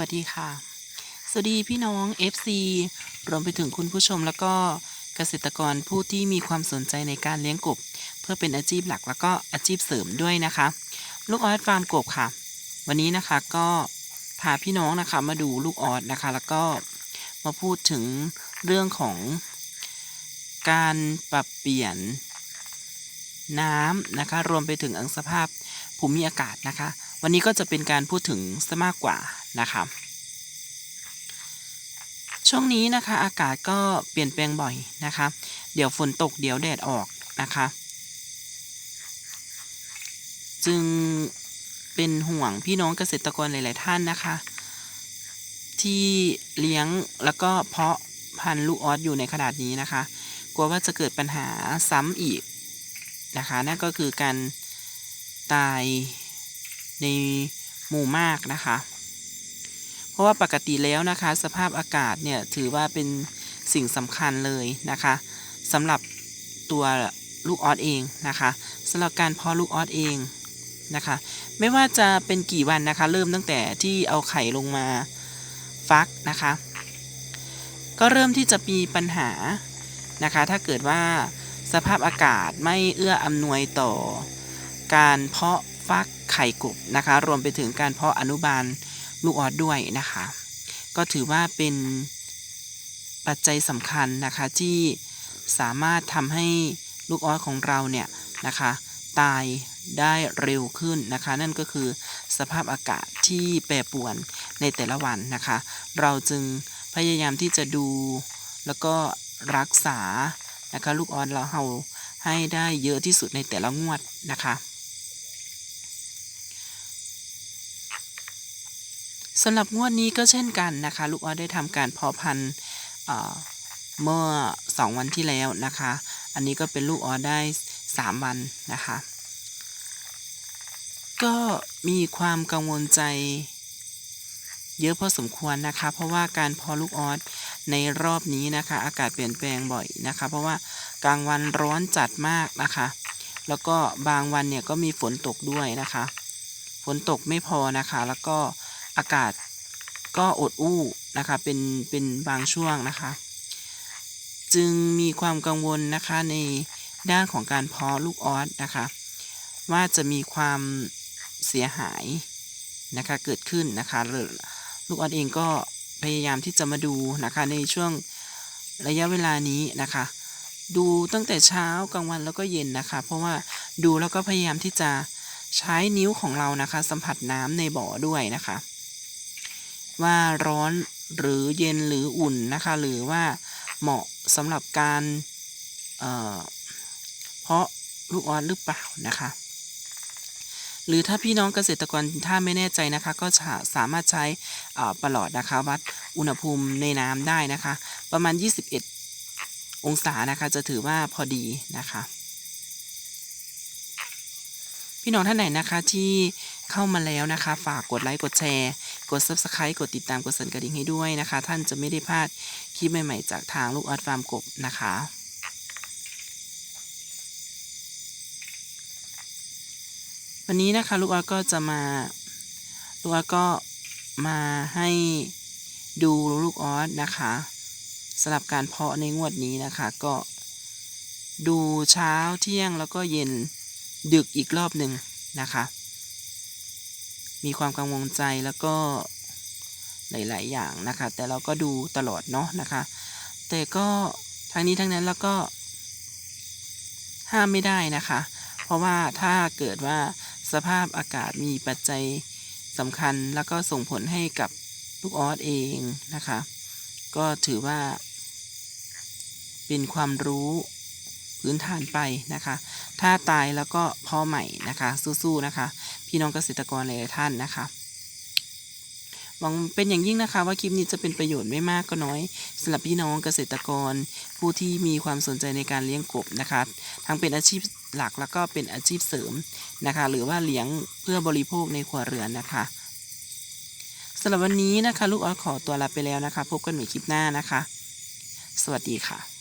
วัสดีค่ะ สวัสดีพี่น้อง FC รวมไปถึงคุณผู้ชมแล้วก็เกษตรกรผู้ที่มีความสนใจในการเลี้ยงกบ เพื่อเป็นอาชีพหลักแล้วก็อาชีพเสริมด้วยนะคะ ลูกออสฟาร์มกบค่ะ วันนี้นะคะก็พาพี่น้องนะคะมาดูลูกออสนะคะ แล้วก็มาพูดถึงเรื่องของการปรับเปลี่ยนน้ำนะคะ รวมไปถึงอังสภาพภูมิอากาศนะคะ วันนี้ก็จะเป็นการพูดถึงซะมากกว่า นะคะช่วงนี้นะคะอากาศก็เปลี่ยนแปลงบ่อยนะคะ เดี๋ยวฝนตกเดี๋ยวแดดออกนะคะ จึงเป็นห่วงพี่น้องเกษตรกรหลาย ๆ ท่านนะคะ ที่เลี้ยงแล้วก็เพาะพันธุ์ลูกออสอยู่ในขนาดนี้นะคะ กลัวว่าจะเกิดปัญหาซ้ำอีกนะคะนั่นก็คือการตายในหมู่มากนะคะ เพราะว่าปกติแล้วนะคะ สภาพอากาศเนี่ยถือว่าเป็นสิ่งสำคัญเลยนะคะสำหรับตัวลูกออสเองนะคะสำหรับการเพาะลูกออสเองนะคะ ไม่ว่าจะเป็นกี่วันนะคะ เริ่มตั้งแต่ที่เอาไข่ลงมาฟักนะคะ ก็เริ่มที่จะมีปัญหานะคะ ถ้าเกิดว่าสภาพอากาศไม่เอื้ออำนวยต่อ การเพาะฟักไข่กบนะคะ รวมไปถึงการเพาะอนุบาล ลูกออสด้วยนะคะ ก็ถือว่าเป็นปัจจัยสำคัญนะคะที่สามารถทำให้ลูกออสของเราเนี่ยนะคะตายได้เร็วขึ้นนะคะ นั่นก็คือสภาพอากาศที่แปรปรวนในแต่ละวันนะคะ เราจึงพยายามที่จะดูแล้วก็รักษานะคะลูกออสเราเราให้ได้เยอะที่สุดในแต่ละงวดนะคะ สำหรับงวดนี้ก็เช่นกันนะคะ ลูกออสได้ทำการเพาะพันธุ์เเมื่อ 2 วันที่แล้วนะคะ อันนี้ก็เป็นลูกออสได้ 3 วันนะคะ ก็มีความกังวลใจเยอะพอสมควรนะคะ เพราะว่าการเพาะลูกออสในรอบนี้นะคะ อากาศเปลี่ยนแปลงบ่อยนะคะ เพราะว่ากลางวันร้อนจัดมากนะคะ แล้วก็บางวันเนี่ยก็มีฝนตกด้วยนะคะ ฝนตกไม่พอนะคะ แล้วก็ อากาศก็อดอู้นะคะเป็นเป็นบางช่วงนะคะ จึงมีความกังวลนะคะในด้านของการเพาะลูกออสนะคะ ว่าจะมีความเสียหายนะคะเกิดขึ้นนะคะลูกออสเองก็พยายามที่จะมาดูนะคะในช่วงระยะเวลานี้นะคะ ดูตั้งแต่เช้ากลางวันแล้วก็เย็นนะคะ เพราะว่าดูแล้วก็พยายามที่จะใช้นิ้วของเรานะคะ สัมผัสน้ำในบ่อด้วยนะคะ ว่าร้อนหรือเย็นหรืออุ่นนะคะ หรือว่าเหมาะสำหรับการเเพาะลูกออสหรือเปล่านะคะ หรือถ้าพี่น้องเกษตรกรถ้าไม่แน่ใจนะคะ ก็สามารถใช้ประหลอดนะคะวัดอุณหภูมิในน้ำได้นะคะ ประมาณ 21 องศานะคะจะถือว่าพอดีนะคะพี่น้องท่านไหนนะคะที่เข้ามาแล้วนะคะ ฝากกดไลค์กดแชร์ กด Subscribe กดติดตามกดสั่นกระดิ่งให้ด้วยนะคะ ท่านจะไม่ได้พลาดคลิปใหม่ๆ จากทางลูกออดฟาร์มกบนะคะวันนี้นะคะลูกออดก็จะมาลูกออดก็มาให้ดูลูกออสนะคะสำหรับการเพาะในงวดนี้นะคะ ก็ดูเช้าเที่ยงแล้วก็เย็นดึกอีกรอบหนึ่งนะคะ มีความกังวลใจแล้วก็หลาย ๆ อย่างนะคะ แต่เราก็ดูตลอดเนาะนะคะ แต่ก็ทั้งนี้ทั้งนั้นแล้วก็ ห้ามไม่ได้นะคะ เพราะว่าถ้าเกิดว่าสภาพอากาศมีปัจจัยสำคัญแล้วก็ส่งผลให้กับลูกออสเองนะคะ ก็ถือว่า เป็นความรู้พื้นฐานไปนะคะ ถ้าตายแล้วก็พ่อใหม่นะคะ สู้ ๆ นะคะ พี่น้องเกษตรกรหลายท่านนะคะหวังเป็นอย่างยิ่งนะคะว่าคลิปนี้จะเป็นประโยชน์ไม่มากก็น้อยสำหรับพี่น้องเกษตรกร ผู้ที่มีความสนใจในการเลี้ยงกบนะคะ ทั้งเป็นอาชีพหลักแล้วก็เป็นอาชีพเสริมนะคะ หรือว่าเลี้ยงเพื่อบริโภคในครัวเรือนนะคะสำหรับวันนี้นะคะ ลูกออสขอตัวลาไปแล้วนะคะ พบกันใหม่คลิปหน้านะคะ สวัสดีค่ะ